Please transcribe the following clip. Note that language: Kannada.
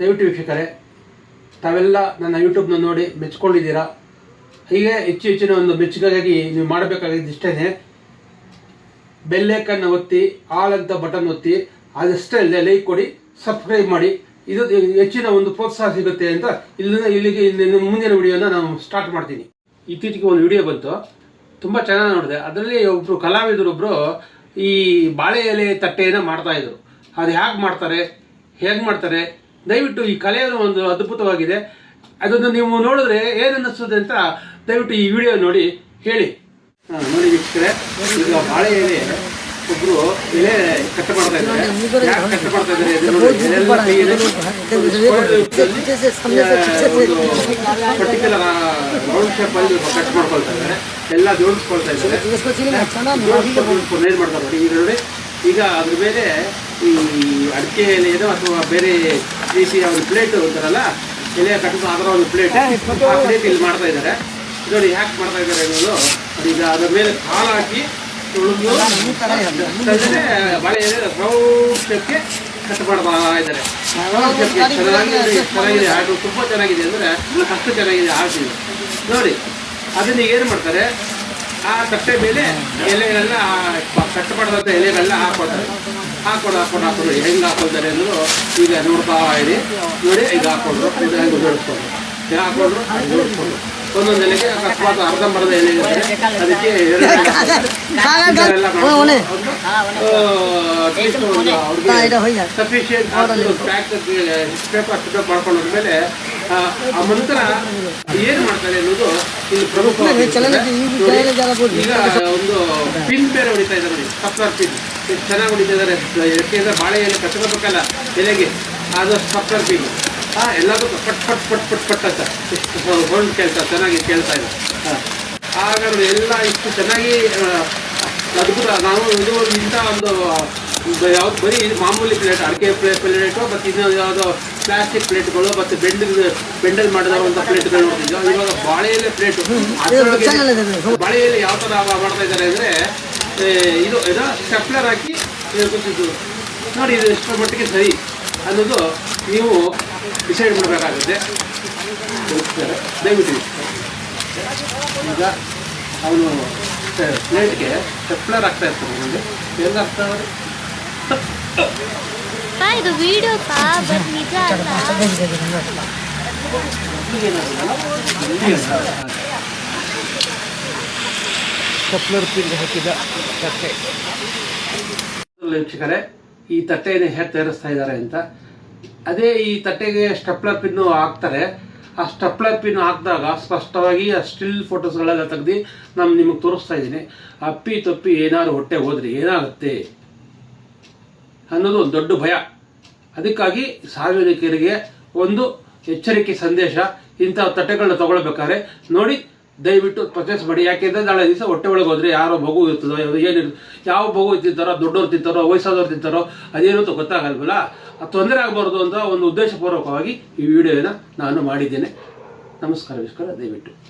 ದಯವಿಟ್ಟು ವೀಕ್ಷಕರೇ, ತಾವೆಲ್ಲ ನನ್ನ ಯೂಟ್ಯೂಬ್ನ ನೋಡಿ ಮೆಚ್ಕೊಂಡಿದ್ದೀರಾ? ಹೀಗೆ ಹೆಚ್ಚು ಹೆಚ್ಚಿನ ಒಂದು ಮೆಚ್ಚುಗೆಗಾಗಿ ನೀವು ಮಾಡಬೇಕಾಗಿದ್ದು ಇಷ್ಟೇ ಬೆಲ್ಲೇಕನ್ನು ಒತ್ತಿ, ಆಲ್ ಬಟನ್ ಒತ್ತಿ, ಅದಷ್ಟೇ ಅಲ್ಲದೆ ಲೈಕ್ ಕೊಡಿ, ಸಬ್ಸ್ಕ್ರೈಬ್ ಮಾಡಿ. ಇದು ಹೆಚ್ಚಿನ ಒಂದು ಪ್ರೋತ್ಸಾಹ ಸಿಗುತ್ತೆ ಅಂತ ಇಲ್ಲಿಂದ ಇಲ್ಲಿಗೆ ಮುಂದಿನ ವಿಡಿಯೋನ ನಾನು ಸ್ಟಾರ್ಟ್ ಮಾಡ್ತೀನಿ. ಇತ್ತೀಚೆಗೆ ಒಂದು ವಿಡಿಯೋ ಬಂತು. ತುಂಬ ಚೆನ್ನಾಗಿ ನೋಡಿದೆ. ಅದರಲ್ಲಿ ಒಬ್ಬರು ಕಲಾವಿದರೊಬ್ಬರು ಈ ಬಾಳೆ ಎಲೆ ತಟ್ಟೆಯನ್ನು ಮಾಡ್ತಾಯಿದ್ರು ಅದು ಹೇಗೆ ಮಾಡ್ತಾರೆ? ಹೇಗೆ ಮಾಡ್ತಾರೆ? ದಯವಿಟ್ಟು ಈ ಕಲೆಯನ್ನು ಒಂದು ಅದ್ಭುತವಾಗಿದೆ. ಅದನ್ನು ನೀವು ನೋಡಿದ್ರೆ ಏನು ಅನ್ನಿಸ್ತದೆ ಅಂತ ದಯವಿಟ್ಟು ಈ ವಿಡಿಯೋ ನೋಡಿ ಹೇಳಿ. ಹಾ, ನೋಡಿ ವೀಕ್ಷಕರೇ ಈಗ ಬಾಳೆ ಎಲೆ ಒಬ್ರು ಎಲೆ ಕಟ್ ಮಾಡ್ತಾ ಇದ್ದಾರೆ. ಯಾಕೆ ಕಟ್ ಮಾಡ್ತಾ ಇದ್ದಾರೆ ಪರ್ಟಿಕ್ಯುಲರ್ ರೌಂಡ್ ಶೇಪ್ ಅಲ್ಲಿ ಕಟ್ ಮಾಡ್ಕೊಳ್ತಾ ಇದ್ದಾರೆ. ಎಲ್ಲ ಜೋಡಿಸ್ಕೊಳ್ತಾ ಇದ್ದಾರೆ. ಜೋಡಿಸ್ಕೊಂಡು ಏನ್ ಮಾಡ್ತಾರೆ ನೋಡಿ. ಈಗ ನೋಡಿ ಈಗ ಅದ್ರ ಮೇಲೆ ಈ ಅಡಿಕೆ ಏನೋ ಅಥವಾ ಬೇರೆ ರೀತಿಯ ಒಂದು ಪ್ಲೇಟ್ ಅಂತಾರಲ್ಲ ಎಲೆ ಕಟ್ಟು ಅದರ ಒಂದು ಪ್ಲೇಟ್ ಆ ಪ್ಲೇಟ್ ಇಲ್ಲಿ ಮಾಡ್ತಾ ಇದ್ದಾರೆ ನೋಡಿ ಯಾಕೆ ಮಾಡ್ತಾ ಇದ್ದಾರೆ ಅನ್ನೋದು. ಈಗ ಅದರ ಮೇಲೆ ಕಾಲು ಹಾಕಿ ತುಳಿದು ಬಾಳೆ ಎಲೆ ರೌಂಡ್ ಶೇಪ್ಗೆ ಕಟ್ ಮಾಡ್ತಾ ಇದ್ದಾರೆ ಚೆನ್ನಾಗಿದೆ ಹಾಡು ತುಂಬ ಚೆನ್ನಾಗಿದೆ ಅಂದರೆ ಅಷ್ಟು ಚೆನ್ನಾಗಿದೆ ಇದು. ನೋಡಿ ಅದನ್ನ ಏನು ಮಾಡ್ತಾರೆ? ಆ ತಟ್ಟೆ ಮೇಲೆ ಎಲೆಗಳೆಲ್ಲ ಕಟ್ ಮಾಡಿದಂಥ ಎಲೆಗಳನ್ನ ಹಾಕೊಂಡು ಹಾಕೊಂಡು ಹಾಕೊಂಡು ಹೆಂಗೆ ಹಾಕೊಳ್ತಾರೆ ಅನ್ನೋದು ಈಗ ನೋಡ್ತಾ ಇರಿ. ನೋಡಿ ಈಗ ಹಾಕೊಂಡ್ರು ಇದು ಹೆಂಗೆ ಜೋಡಿಸ್ಕೊಂಡು. ಈಗ ಹಾಕೊಂಡ್ರು ಜೋಡಿಸ್ಕೊಂಡು. ಒಂದೊಂದು ಎಲೆಗೆ ಅಕಸ್ಮಾತ್ ಅರ್ಧಂಬರ್ಧ ಎಲೆ ಇದೆ ಅದಕ್ಕೆ ಸಫಿಷಿಯಂಟ್ ಪ್ಯಾಕ್ ಪೇಪರ್ ಅಷ್ಟು ಮಾಡ್ಕೊಂಡು ಹೋದ್ಮೇಲೆ ಆ ನಂತರ ಏನು ಮಾಡ್ತಾರೆ ಅನ್ನೋದು ಇಲ್ಲಿ ಪ್ರಮುಖ ಈಗ ಒಂದು ಪಿನ್ ಬೇರೆ ಹೊಡಿತಾ ಇದ್ದಾರೆ ಕಪ್ಲರ್ ಪಿನ್ ಚೆನ್ನಾಗಿ ಹೊಡಿತಿದ್ದಾರೆ. ಯಾಕೆಂದ್ರೆ ಬಾಳೆ ಎಲೆ ಕಟ್ಕೋಬೇಕಲ್ಲ ಎಲೆಗೆ. ಅದು ಸಕ್ಕರ್ ಪಿನ್ ಹಾಂ ಎಲ್ಲದಕ್ಕೂ ಪಟ್ ಪಟ್ ಪಟ್ ಪಟ್ ಪಟ್ ಅಂತ. ಹೊಂಡು ಕೇಳ್ತಾ ಚೆನ್ನಾಗಿ ಕೇಳ್ತಾ ಇದೆ. ಹಾಂ ಆಗ ಎಲ್ಲ ಇಷ್ಟು ಚೆನ್ನಾಗಿ ಅದ್ಭುತ ನಾವು ಇದು ಒಂದು ಇಂಥ ಒಂದು ಯಾವ್ದು ಬರೀ ಮಾಮೂಲಿ ಪ್ಲೇಟ್ ಅಡಿಕೆ ಪ್ಲೇ ಪ್ಲೇಟು ಮತ್ತು ಇನ್ನೊಂದು ಯಾವುದೋ ಪ್ಲಾಸ್ಟಿಕ್ ಪ್ಲೇಟ್ಗಳು ಮತ್ತು ಬೆಂಡಲ್ ಬೆಂಡಲ್ ಮಾಡಿದ ಒಂದು ಪ್ಲೇಟ್ಗಳು ನೋಡ್ತಿದ್ವಿ. ಇವಾಗ ಬಾಳೆ ಎಲೆ ಪ್ಲೇಟು ಬಾಳೆಯಲ್ಲಿ ಯಾವ ಥರ ಮಾಡ್ತಾ ಇದ್ದಾರೆ ಅಂದರೆ ಇದು ಏನೋ ಸ್ಟೆಪ್ಲರ್ ಹಾಕಿ ಇದು ಕೂತಿದ್ದು ನೋಡಿ ಇದು ಎಷ್ಟರ ಮಟ್ಟಿಗೆ ಸರಿ ಅನ್ನೋದು ನೀವು ಡಿಸೈಡ್ ಮಾಡಬೇಕಾಗುತ್ತೆ. ದಯವಿಟ್ಟು. ಈಗ ಅವನು ಪ್ಲೇಟ್ಗೆ ಸ್ಟೆಪ್ಲರ್ ಆಗ್ತಾ ಇರ್ತಾನೆ ನನಗೆ ಎಲ್ಲ ಆಗ್ತಾ ಇದು ವಿಡಿಯೋ ಪಾ ಬಟ್ ನಿಜ ಅಲ್ಲ? ಸ್ಟೆಪ್ಲರ್ ಪಿನ್ ಹಾಕಿದ ತಟ್ಟೆ. ವೀಕ್ಷಕರೇ, ಈ ತಟ್ಟೆಯನ್ನು ಹೇಗೆ ತಯಾರಿಸ್ತಾ ಇದ್ದಾರೆ ಅಂತ. ಅದೇ ಈ ತಟ್ಟೆಗೆ ಸ್ಟೆಪ್ಲರ್ ಪಿನ್ ಹಾಕ್ತಾರೆ. ಆ ಸ್ಟೆಪ್ಲರ್ ಪಿನ್ ಹಾಕಿದಾಗ ಸ್ಪಷ್ಟವಾಗಿ ಆ ಸ್ಟಿಲ್ ಫೋಟೋಸ್ಗಳೆಲ್ಲ ತೆಗ್ದು ನಾನು ನಿಮಗೆ ತೋರಿಸ್ತಾ ಇದ್ದೀನಿ. ಅಪ್ಪಿ ತಪ್ಪಿ ಏನಾದ್ರು ಹೊಟ್ಟೆ ಹೋದ್ರೆ ಏನಾಗುತ್ತೆ? ಅನ್ನೋದು ಒಂದು ದೊಡ್ಡ ಭಯ. ಅದಕ್ಕಾಗಿ ಸಾರ್ವಜನಿಕರಿಗೆ ಒಂದು ಎಚ್ಚರಿಕೆ ಸಂದೇಶ ಇಂಥ ತಟ್ಟೆಗಳನ್ನ ತಗೊಳ್ಬೇಕಾದ್ರೆ ನೋಡಿ ದಯವಿಟ್ಟು ಪರ್ಚೇಸ್ ಮಾಡಿ. ಯಾಕೆಂದ್ರೆ ನಾಳೆ ದಿವಸ ಹೊಟ್ಟೆ ಒಳಗೆ ಹೋದ್ರೆ ಯಾರೋ ಮಗು ಇರ್ತದೋ ಏನಿರ್ ಯಾವ ಮಗು ತಿಂತಾರೋ ದೊಡ್ಡವ್ರು ತಿಂತಾರೋ ವಯಸ್ಸಾದವ್ರು ತಿಂತಾರೋ ಅದೇನು ಅಂತ ಗೊತ್ತಾಗಲ್ವಲ್ಲ? ಆ ತೊಂದರೆ ಆಗಬಾರ್ದು ಅಂತ ಒಂದು ಉದ್ದೇಶಪೂರ್ವಕವಾಗಿ ಈ ವಿಡಿಯೋನ ನಾನು ಮಾಡಿದ್ದೇನೆ. ನಮಸ್ಕಾರ ವಿಸ್ಕಾರ ದಯವಿಟ್ಟು.